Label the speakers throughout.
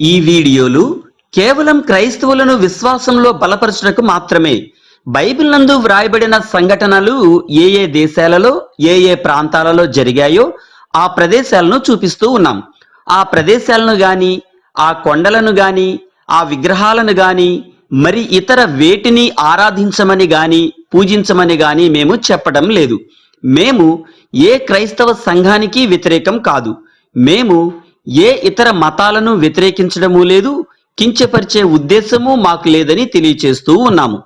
Speaker 1: ఈ వీడియోలు కేవలం క్రైస్తవులను విశ్వాసంలో బలపరచుటకు మాత్రమే. బైబిల్ నందు వ్రాయబడిన సంఘటనలు ఏ ఏ దేశాలలో ఏ ఏ ప్రాంతాలలో జరిగాయో ఆ ప్రదేశాలను చూపిస్తూ ఉన్నాం. ఆ ప్రదేశాలను గాని ఆ కొండలను గాని ఆ విగ్రహాలను గాని మరి ఇతర వేటిని ఆరాధించమని గాని పూజించమని గాని మేము చెప్పడం లేదు. మేము ఏ క్రైస్తవ సంఘానికి వ్యతిరేకం కాదు. మేము ఏ ఇతర మతాలను వ్యతిరేకించడము లేదు కించపరిచే ఉద్దేశము మాకు లేదని తెలియచేస్తూ ఉన్నాము.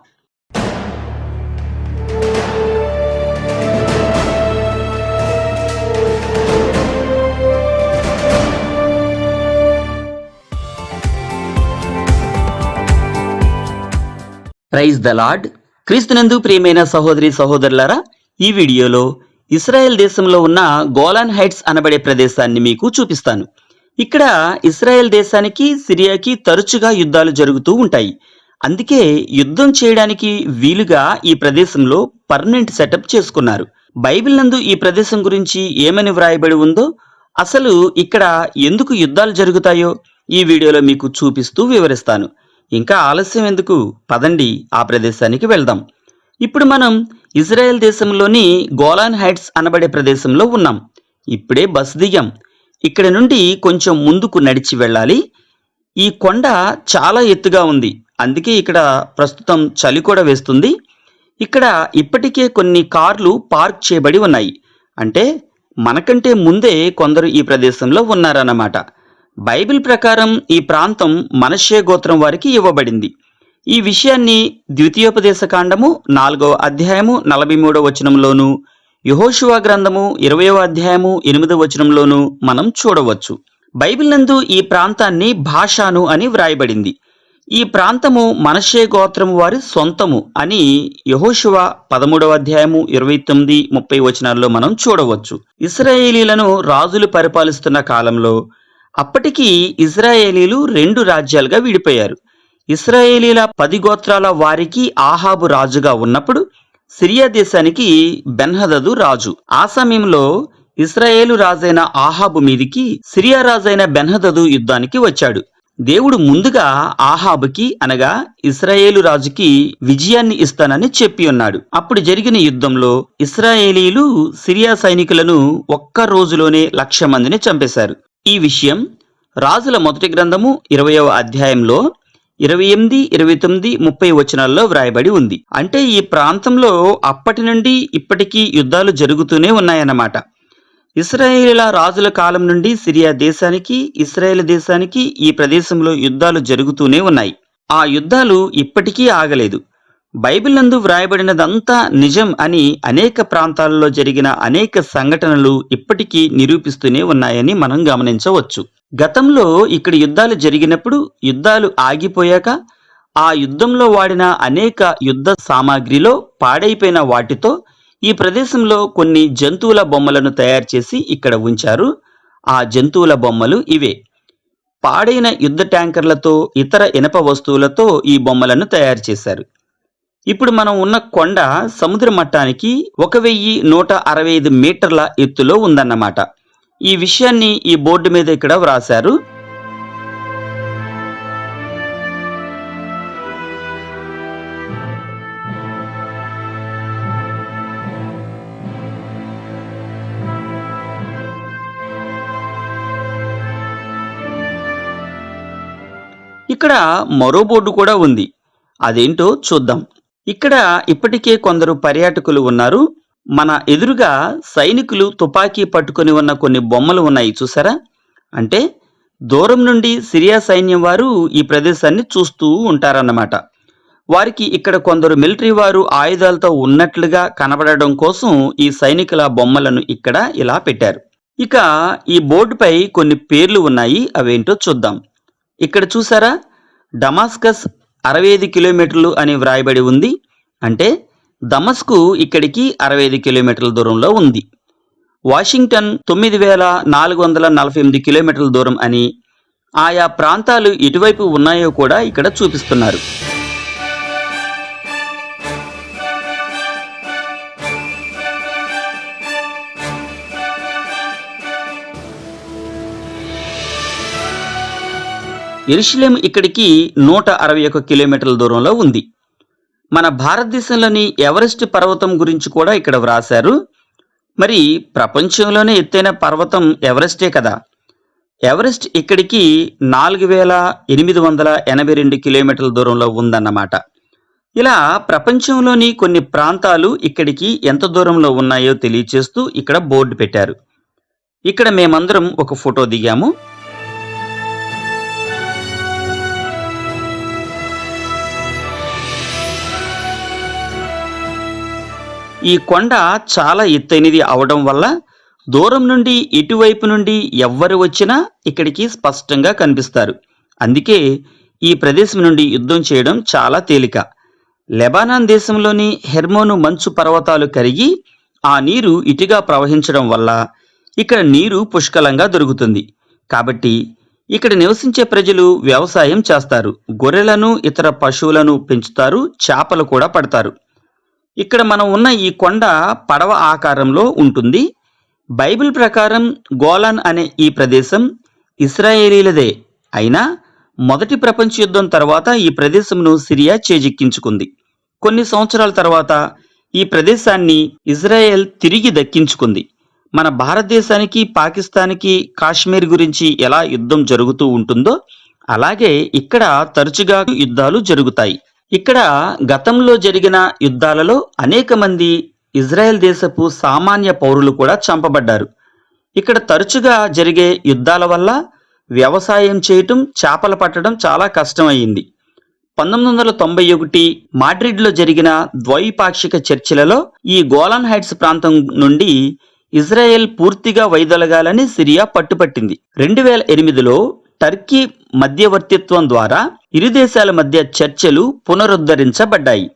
Speaker 1: ప్రైజ్ ద లార్డ్ క్రీస్తునందు ప్రియమైన సహోదరి సహోదరులారా ఈ వీడియోలో ఇస్రాయెల్ దేశంలో ఉన్న గోలాన్ హైట్స్ అనబడే ప్రదేశాన్ని మీకు చూపిస్తాను. ఇక్కడ ఇస్రాయెల్ దేశానికి సిరియాకి తరచుగా యుద్ధాలు జరుగుతూ ఉంటాయి. అందుకే యుద్ధం చేయడానికి వీలుగా ఈ ప్రదేశంలో పర్మనెంట్ సెటప్ చేసుకున్నారు. బైబిల్ నందు ఈ ప్రదేశం గురించి ఏమని వ్రాయబడి ఉందో అసలు ఇక్కడ ఎందుకు యుద్ధాలు జరుగుతాయో ఈ వీడియోలో మీకు చూపిస్తూ వివరిస్తాను. ఇంకా ఆలస్యం ఎందుకు? పదండి ఆ ప్రదేశానికి వెళ్దాం. ఇప్పుడు మనం ఇజ్రాయెల్ దేశంలోని గోలాన్ హైట్స్ అనబడే ప్రదేశంలో ఉన్నాం. ఇప్పుడే బస్ దిగాం. ఇక్కడ నుండి కొంచెం ముందుకు నడిచి వెళ్ళాలి. ఈ కొండ చాలా ఎత్తుగా ఉంది. అందుకే ఇక్కడ ప్రస్తుతం చలి కూడా వేస్తుంది. ఇక్కడ ఇప్పటికే కొన్ని కార్లు పార్క్ చేయబడి ఉన్నాయి. అంటే మనకంటే ముందే కొందరు ఈ ప్రదేశంలో ఉన్నారన్నమాట. బైబిల్ ప్రకారం ఈ ప్రాంతం మనషే గోత్రం వారికి ఇవ్వబడింది. ఈ విషయాన్ని ద్వితీయోపదేశ కాండము నాలుగవ అధ్యాయము నలభై మూడవ వచనంలోను యహోషువా గ్రంథము ఇరవయో అధ్యాయము ఎనిమిదవ వచనంలోను మనం చూడవచ్చు. బైబిల్ నందు ఈ ప్రాంతాన్ని భాషాను అని వ్రాయబడింది. ఈ ప్రాంతము మనషే గోత్రం వారి సొంతము అని యహోశివ పదమూడవ అధ్యాయము ఇరవై తొమ్మిది ముప్పై వచనాల్లో మనం చూడవచ్చు. ఇస్రాయేలీలను రాజులు పరిపాలిస్తున్న కాలంలో అప్పటికి ఇజ్రాయేలీలు రెండు రాజ్యాలుగా విడిపోయారు. ఇస్రాయేలీల పది గోత్రాల వారికి ఆహాబు రాజుగా ఉన్నప్పుడు సిరియా దేశానికి బెన్హదదు రాజు. ఆ సమయంలో ఇస్రాయేలు రాజైన ఆహాబు మీదికి సిరియా రాజైన బెన్హదదు యుద్ధానికి వచ్చాడు. దేవుడు ముందుగా ఆహాబుకి అనగా ఇస్రాయేలు రాజుకి విజయాన్ని ఇస్తానని చెప్పి ఉన్నాడు. అప్పుడు జరిగిన యుద్ధంలో ఇస్రాయేలీలు సిరియా సైనికులను ఒక్క రోజులోనే లక్ష మందిని చంపేశారు. ఈ విషయం రాజుల మొదటి గ్రంథము ఇరవయవ అధ్యాయంలో ఇరవై ఎనిమిది ఇరవై తొమ్మిది ముప్పై వచనాల్లో వ్రాయబడి ఉంది. అంటే ఈ ప్రాంతంలో అప్పటి నుండి ఇప్పటికీ యుద్ధాలు జరుగుతూనే ఉన్నాయన్నమాట. ఇస్రాయేలీల రాజుల కాలం నుండి సిరియా దేశానికి ఇస్రాయేల్ దేశానికి ఈ ప్రదేశంలో యుద్ధాలు జరుగుతూనే ఉన్నాయి. ఆ యుద్ధాలు ఇప్పటికీ ఆగలేదు. బైబిల్ నందు వ్రాయబడినదంతా నిజం అని అనేక ప్రాంతాలలో జరిగిన అనేక సంఘటనలు ఇప్పటికీ నిరూపిస్తూనే ఉన్నాయని మనం గమనించవచ్చు. గతంలో ఇక్కడ యుద్ధాలు జరిగినప్పుడు యుద్ధాలు ఆగిపోయాక ఆ యుద్ధంలో వాడిన అనేక యుద్ధ సామాగ్రిలో పాడైపోయిన వాటితో ఈ ప్రదేశంలో కొన్ని జంతువుల బొమ్మలను తయారు చేసి ఇక్కడ ఉంచారు. ఆ జంతువుల బొమ్మలు ఇవే. పాడైన యుద్ధ ట్యాంకర్లతో ఇతర ఇనప వస్తువులతో ఈ బొమ్మలను తయారు చేశారు. ఇప్పుడు మనం ఉన్న కొండ సముద్ర మట్టానికి ఒక వెయ్యి నూట అరవై ఐదు మీటర్ల ఎత్తులో ఉందన్నమాట. ఈ విషయాన్ని ఈ బోర్డు మీద ఇక్కడ వ్రాశారు. ఇక్కడ మరో బోర్డు కూడా ఉంది. అదేంటో చూద్దాం. ఇక్కడ ఇప్పటికే కొందరు పర్యాటకులు ఉన్నారు. మన ఎదురుగా సైనికులు తుపాకీ పట్టుకొని ఉన్న కొన్ని బొమ్మలు ఉన్నాయి చూసారా అంటే దూరం నుండి సిరియా సైన్యం వారు ఈ ప్రదేశాన్ని చూస్తూ ఉంటారన్నమాట. వారికి ఇక్కడ కొందరు మిలిటరీ వారు ఆయుధాలతో ఉన్నట్లుగా కనబడడం కోసం ఈ సైనికుల బొమ్మలను ఇక్కడ ఇలా పెట్టారు. ఇక ఈ బోర్డుపై కొన్ని పేర్లు ఉన్నాయి అవేంటో చూద్దాం. ఇక్కడ చూసారా డమాస్కస్ అరవై ఐదు కిలోమీటర్లు అని వ్రాయబడి ఉంది. అంటే దమస్కు ఇక్కడికి అరవై ఐదు కిలోమీటర్ల దూరంలో ఉంది. వాషింగ్టన్ తొమ్మిది వేల నాలుగు వందల నలభై ఎనిమిది కిలోమీటర్ల దూరం అని ఆయా ప్రాంతాలు ఎటువైపు ఉన్నాయో కూడా ఇక్కడ చూపిస్తున్నారు. ఎరుషులేం ఇక్కడికి నూట అరవై ఒక కిలోమీటర్ల దూరంలో ఉంది. మన భారతదేశంలోని ఎవరెస్ట్ పర్వతం గురించి కూడా ఇక్కడ వ్రాశారు. మరి ప్రపంచంలోనే ఎత్తైన పర్వతం ఎవరెస్టే కదా. ఎవరెస్ట్ ఇక్కడికి నాలుగు వేల ఎనిమిది వందల ఎనభై రెండు కిలోమీటర్ల దూరంలో ఉందన్నమాట. ఇలా ప్రపంచంలోని కొన్ని ప్రాంతాలు ఇక్కడికి ఎంత దూరంలో ఉన్నాయో తెలియచేస్తూ ఇక్కడ బోర్డు పెట్టారు. ఇక్కడ మేమందరం ఒక ఫోటో దిగాము. ఈ కొండ చాలా ఎత్తైనది అవడం వల్ల దూరం నుండి ఇటువైపు నుండి ఎవ్వరు వచ్చినా ఇక్కడికి స్పష్టంగా కనిపిస్తారు. అందుకే ఈ ప్రదేశం నుండి యుద్ధం చేయడం చాలా తేలిక. లెబానాన్ దేశంలోని హెర్మోను మంచు పర్వతాలు కరిగి ఆ నీరు ఇటుగా ప్రవహించడం వల్ల ఇక్కడ నీరు పుష్కలంగా దొరుకుతుంది. కాబట్టి ఇక్కడ నివసించే ప్రజలు వ్యవసాయం చేస్తారు. గొర్రెలను ఇతర పశువులను పెంచుతారు చేపలు కూడా పడతారు. ఇక్కడ మనం ఉన్న ఈ కొండ పడవ ఆకారంలో ఉంటుంది. బైబిల్ ప్రకారం గోలాన్ అనే ఈ ప్రదేశం ఇస్రాయేలీలదే. అయినా మొదటి ప్రపంచ యుద్ధం తర్వాత ఈ ప్రదేశంను సిరియా చేజిక్కించుకుంది. కొన్ని సంవత్సరాల తర్వాత ఈ ప్రదేశాన్ని ఇజ్రాయెల్ తిరిగి దక్కించుకుంది. మన భారతదేశానికి పాకిస్తాన్కి కాశ్మీర్ గురించి ఎలా యుద్ధం జరుగుతూ ఉంటుందో అలాగే ఇక్కడ తరచుగా యుద్ధాలు జరుగుతాయి. ఇక్కడ గతంలో జరిగిన యుద్ధాలలో అనేక మంది ఇజ్రాయెల్ దేశపు సామాన్య పౌరులు కూడా చంపబడ్డారు. ఇక్కడ తరచుగా జరిగే యుద్ధాల వల్ల వ్యవసాయం చేయటం చేపలు పట్టడం చాలా కష్టమయ్యింది. పంతొమ్మిది వందల తొంభై ఒకటి మాడ్రిడ్లో జరిగిన ద్వైపాక్షిక చర్చలలో ఈ గోలాన్ హైట్స్ ప్రాంతం నుండి ఇజ్రాయెల్ పూర్తిగా వైదొలగాలని సిరియా పట్టుపట్టింది. రెండు వేల ఎనిమిదిలో టర్కీ మధ్యవర్తిత్వం ద్వారా ఇరు దేశాల మధ్య చర్చలు పునరుద్ధరించబడ్డాయి.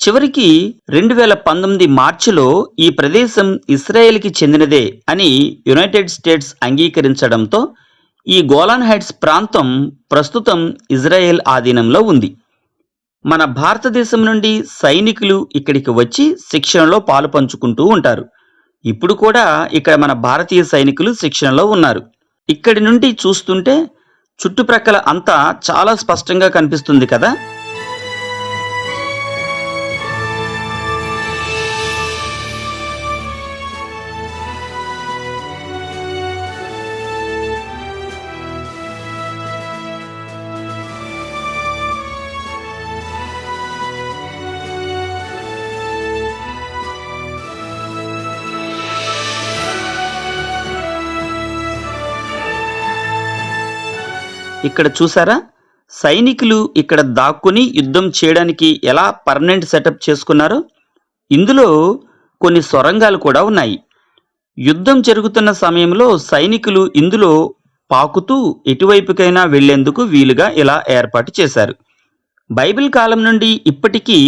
Speaker 1: చివరికి రెండు వేల పంతొమ్మిది మార్చిలో ఈ ప్రదేశం ఇస్రాయేల్కి చెందినదే అని యునైటెడ్ స్టేట్స్ అంగీకరించడంతో ఈ గోలాన్ హైట్స్ ప్రాంతం ప్రస్తుతం ఇజ్రాయెల్ ఆధీనంలో ఉంది. మన భారతదేశం నుండి సైనికులు ఇక్కడికి వచ్చి శిక్షణలో పాలు పంచుకుంటూ ఉంటారు. ఇప్పుడు కూడా ఇక్కడ మన భారతీయ సైనికులు శిక్షణలో ఉన్నారు. ఇక్కడి నుండి చూస్తుంటే చుట్టుప్రక్కల అంతా చాలా స్పష్టంగా కనిపిస్తుంది కదా? ఇక్కడ చూసారా? సైనికులు ఇక్కడ దాక్కుని యుద్ధం చేయడానికి ఎలా పర్మనెంట్ సెటప్ చేసుకున్నారో? ఇందులో కొన్ని సొరంగాలు కూడా ఉన్నాయి. యుద్ధం జరుగుతున్న సమయంలో సైనికులు ఇందులో పాకుతూ ఎటువైపుకైనా వెళ్ళేందుకు వీలుగా ఇలా ఏర్పాటు చేశారు. బైబిల్ కాలం నుండి ఇప్పటికీ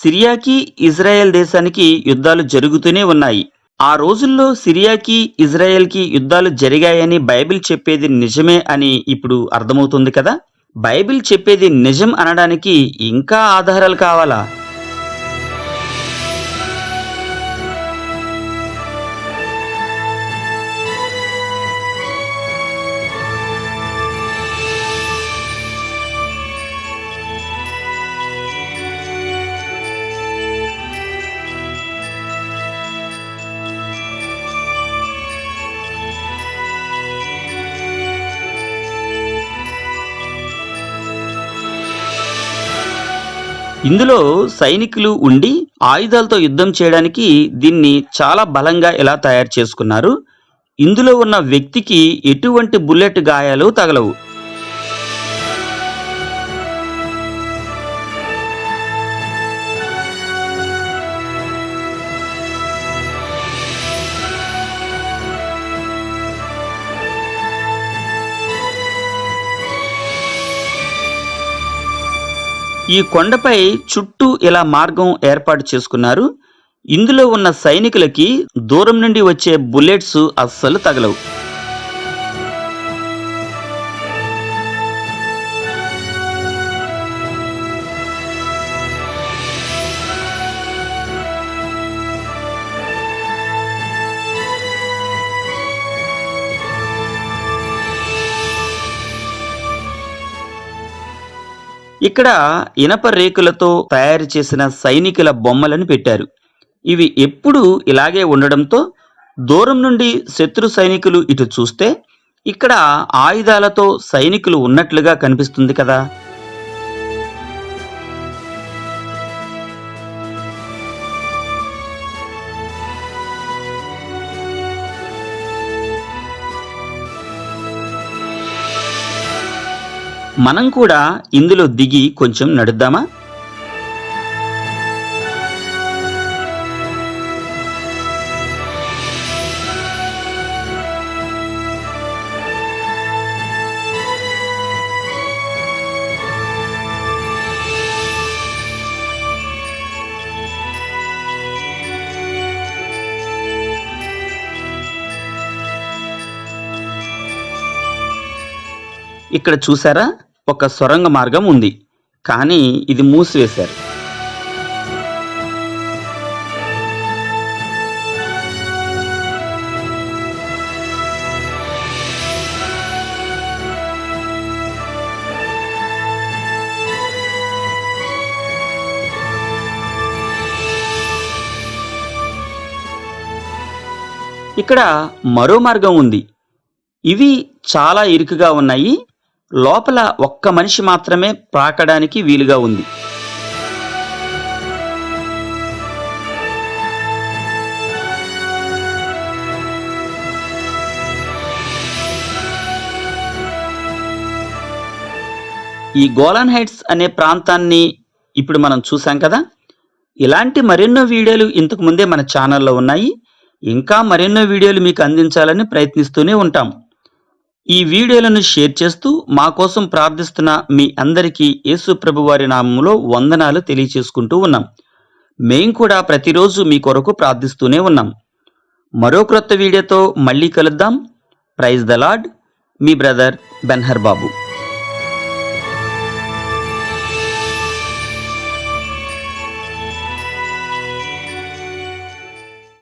Speaker 1: సిరియాకి ఇజ్రాయెల్ దేశానికి యుద్ధాలు జరుగుతూనే ఉన్నాయి. ఆ రోజుల్లో సిరియాకి ఇజ్రాయెల్కి యుద్ధాలు జరిగాయని బైబిల్ చెప్పేది నిజమే అని ఇప్పుడు అర్థమవుతుంది కదా? బైబిల్ చెప్పేది నిజం అనడానికి ఇంకా ఆధారాలు కావాలా? ఇందులో సైనికులు ఉండి ఆయుధాలతో యుద్ధం చేయడానికి దీన్ని చాలా బలంగా ఎలా తయారు చేసుకున్నారు? ఇందులో ఉన్న వ్యక్తికి ఎటువంటి బుల్లెట్ గాయాలు తగలవు. ఈ కొండపై చుట్టూ ఇలా మార్గం ఏర్పాటు చేసుకున్నారు. ఇందులో ఉన్న సైనికులకి దూరం నుండి వచ్చే బుల్లెట్స్ అస్సలు తగలవు. ఇక్కడ ఇనప రేకులతో తయారు చేసిన సైనికుల బొమ్మలను పెట్టారు. ఇవి ఎప్పుడూ ఇలాగే ఉండడంతో దూరం నుండి శత్రు సైనికులు ఇటు చూస్తే ఇక్కడ ఆయుధాలతో సైనికులు ఉన్నట్లుగా కనిపిస్తుంది కదా. మనం కూడా ఇందులో దిగి కొంచెం నడుద్దామా? ఇక్కడ చూసారా? ఒక సొరంగ మార్గం ఉంది. కానీ ఇది మూసివేశారు. ఇక్కడ మరో మార్గం ఉంది. ఇవి చాలా ఇరుకుగా ఉన్నాయి. లోపల ఒక్క మనిషి మాత్రమే ప్రాకడానికి వీలుగా ఉంది. ఈ గోలాన్ హైట్స్ అనే ప్రాంతాన్ని ఇప్పుడు మనం చూసాం కదా? ఇలాంటి మరెన్నో వీడియోలు ఇంతకు ముందే మన ఛానల్లో ఉన్నాయి. ఇంకా మరెన్నో వీడియోలు మీకు అందించాలని ప్రయత్నిస్తూనే ఉంటాం. ఈ వీడియోలను షేర్ చేస్తూ మా కోసం ప్రార్థిస్తున్న మీ అందరికీ యేసు ప్రభువారి నామంలో వందనాలు తెలియచేసుకుంటూ ఉన్నాం. మేం కూడా ప్రతిరోజు మీ కొరకు ప్రార్థిస్తూనే ఉన్నాం. మరో క్రొత్త వీడియోతో మళ్ళీ కలుద్దాం. ప్రైజ్ ద లార్డ్ మీ బ్రదర్ బెన్హర్ బాబు